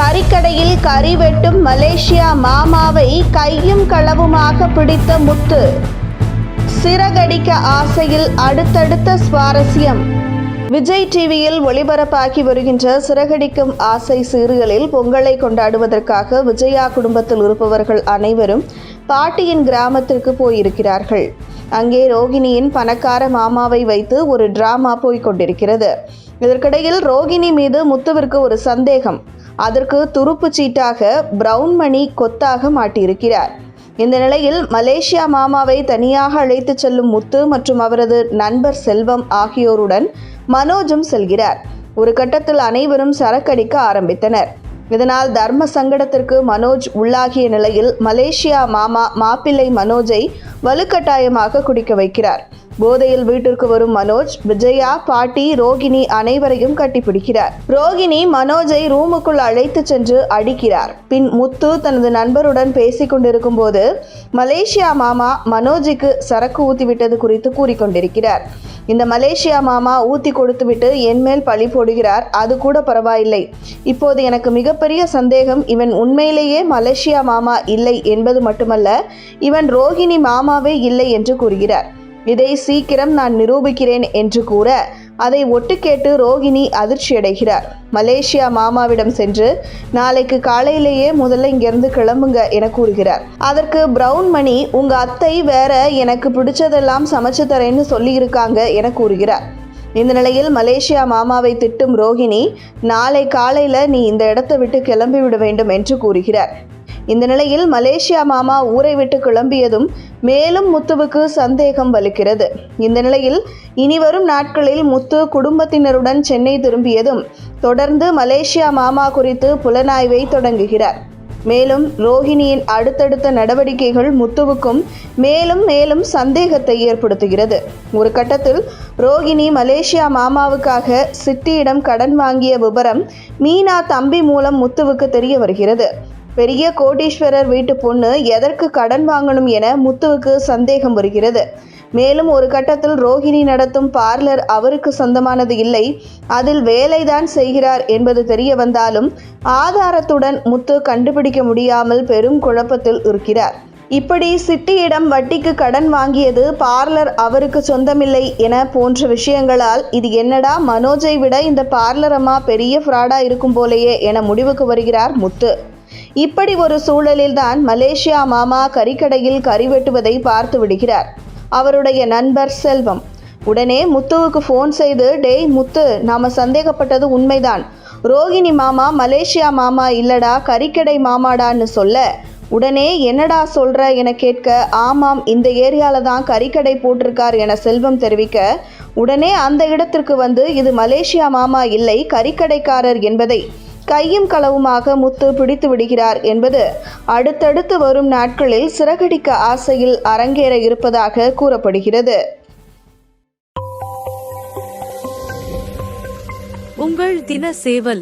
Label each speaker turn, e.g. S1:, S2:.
S1: கறிக்கடையில் கறி வெட்டும் மலேசியா மாமாவை கையும் களவுமாக பிடித்த முத்து. சிறகடிக்க ஆசையில் அடுத்தடுத்த சுவாரஸ்யம். விஜய் டிவியில் ஒளிபரப்பாகி வருகின்ற சிறகடிக்கும் ஆசை சீரியலில் பொங்கலை கொண்டாடுவதற்காக விஜயா குடும்பத்தில் இருப்பவர்கள் அனைவரும் பாட்டியின் கிராமத்திற்கு போயிருக்கிறார்கள். அங்கே ரோகிணியின் பணக்கார மாமாவை வைத்து ஒரு டிராமா போய்க் கொண்டிருக்கிறது. இதற்கிடையில் ரோகிணி மீது முத்துவிற்கு ஒரு சந்தேகம். அதற்கு துருப்புச் சீட்டாக பிரவுன் மணி கொத்தாக மாட்டியிருக்கிறார். இந்த நிலையில் மலேசியா மாமாவை தனியாக அழைத்துச் செல்லும் முத்து மற்றும் அவரது நண்பர் செல்வம் ஆகியோருடன் மனோஜும் செல்கிறார். ஒரு கட்டத்தில் அனைவரும் சரக்கடிக்க ஆரம்பித்தனர். இதனால் தர்ம சங்கடத்திற்கு மனோஜ் உள்ளாகிய நிலையில் மலேசியா மாமா மாப்பிள்ளை மனோஜை வலுக்கட்டாயமாக குடிக்க வைக்கிறார். போதையில் வீட்டிற்கு வரும் மனோஜ் விஜயா பாட்டி ரோகிணி அனைவரையும் கட்டிப்பிடிக்கிறார். ரோகிணி மனோஜை ரூமுக்குள் அழைத்து சென்று அடிக்கிறார். பின் முத்து தனது நண்பருடன் பேசிக் கொண்டிருக்கும் போது மலேசியா மாமா மனோஜுக்கு சரக்கு ஊத்திவிட்டது குறித்து கூறிக்கொண்டிருக்கிறார் இந்த மலேசியா மாமா ஊத்தி கொடுத்துவிட்டு என் மேல் பழி போடுகிறார். அது கூட பரவாயில்லை. இப்போது எனக்கு மிகப்பெரிய சந்தேகம் இவன் உண்மையிலேயே மலேசியா மாமா இல்லை என்பது மட்டுமல்ல இவன் ரோகிணி மாமாவே இல்லை என்று கூறுகிறார். இதை சீக்கிரம் நான் நிரூபிக்கிறேன் என்று கூற அதை ஒட்டு கேட்டு ரோகிணி அதிர்ச்சியடைகிறார். மலேசியா மாமாவிடம் சென்று நாளைக்கு காலையிலேயே முதல்ல இங்கிருந்து கிளம்புங்க என கூறுகிறார். அதற்கு பிரவுன் மணி உங்க அத்தை வேற எனக்கு பிடிச்சதெல்லாம் சமைச்சு தரேன்னு சொல்லியிருக்காங்க என கூறுகிறார். இந்த நிலையில் மலேசியா மாமாவை திட்டும் ரோகிணி நாளை காலையில நீ இந்த இடத்தை விட்டு கிளம்பி விட வேண்டும் என்று கூறுகிறார். இந்த நிலையில் மலேசியா மாமா ஊரை விட்டு கிளம்பியதும் மேலும் முத்துவுக்கு சந்தேகம் வலுக்கிறது. இந்த நிலையில் இனிவரும் நாட்களில் முத்து குடும்பத்தினருடன் சென்னை திரும்பியதும் தொடர்ந்து மலேசியா மாமா குறித்து புலனாய்வை தொடங்குகிறார். மேலும் ரோஹிணியின் அடுத்தடுத்த நடவடிக்கைகள் முத்துவுக்கும் மேலும் மேலும் சந்தேகத்தை ஏற்படுத்துகிறது. ஒரு கட்டத்தில் ரோகிணி மலேசியா மாமாவுக்காக சிட்டியிடம் கடன் வாங்கிய விவரம் மீனா தம்பி மூலம் முத்துவுக்கு தெரிய வருகிறது. பெரிய கோடீஸ்வரர் வீட்டு பொண்ணு எதற்கு கடன் வாங்கணும் என முத்துவுக்கு சந்தேகம் வருகிறது. மேலும் ஒரு கட்டத்தில் ரோஹிணி நடத்தும் பார்லர் அவருக்கு சொந்தமானது இல்லை. அதில் வேலைதான் செய்கிறார் என்பது தெரிய வந்தாலும் ஆதாரத்துடன் முத்து கண்டுபிடிக்க முடியாமல் பெரும் குழப்பத்தில் இருக்கிறார். இப்படி சிட்டியிடம் வட்டிக்கு கடன் வாங்கியது பார்லர் அவருக்கு சொந்தமில்லை என போன்ற விஷயங்களால் இது என்னடா மனோஜை விட இந்த பார்லர் அம்மா பெரிய ஃப்ராடா இருக்கும் போலேயே என முடிவுக்கு வருகிறார் முத்து. இப்படி ஒரு சூழலில்தான் மலேசியா மாமா கறிக்கடையில் கறி வெட்டுவதை பார்த்து விடுகிறார். அவருடைய நண்பர் செல்வம். உடனே முத்துவுக்கு ஃபோன் செய்து டேய் முத்து நாம் சந்தேகப்பட்டது உண்மைதான். ரோகிணி மாமா மலேசியா மாமா இல்லடா கறிக்கடை மாமாடான்னு சொல்ல. உடனே என்னடா சொல்கிற என கேட்க ஆமாம் இந்த ஏரியாவில் தான் கறிக்கடை போட்டிருக்கார் என செல்வம் தெரிவிக்க உடனே அந்த இடத்திற்கு வந்து இது மலேசியா மாமா இல்லை கறிக்கடைக்காரர் என்பதை கையும் களவுமாக முத்து பிடித்து விடுகிறார் என்பது அடுத்தடுத்து வரும் நாட்களில் சிறகடிக்க ஆசையில் அரங்கேற இருப்பதாக கூறப்படுகிறது.
S2: உங்கள் தின சேவல்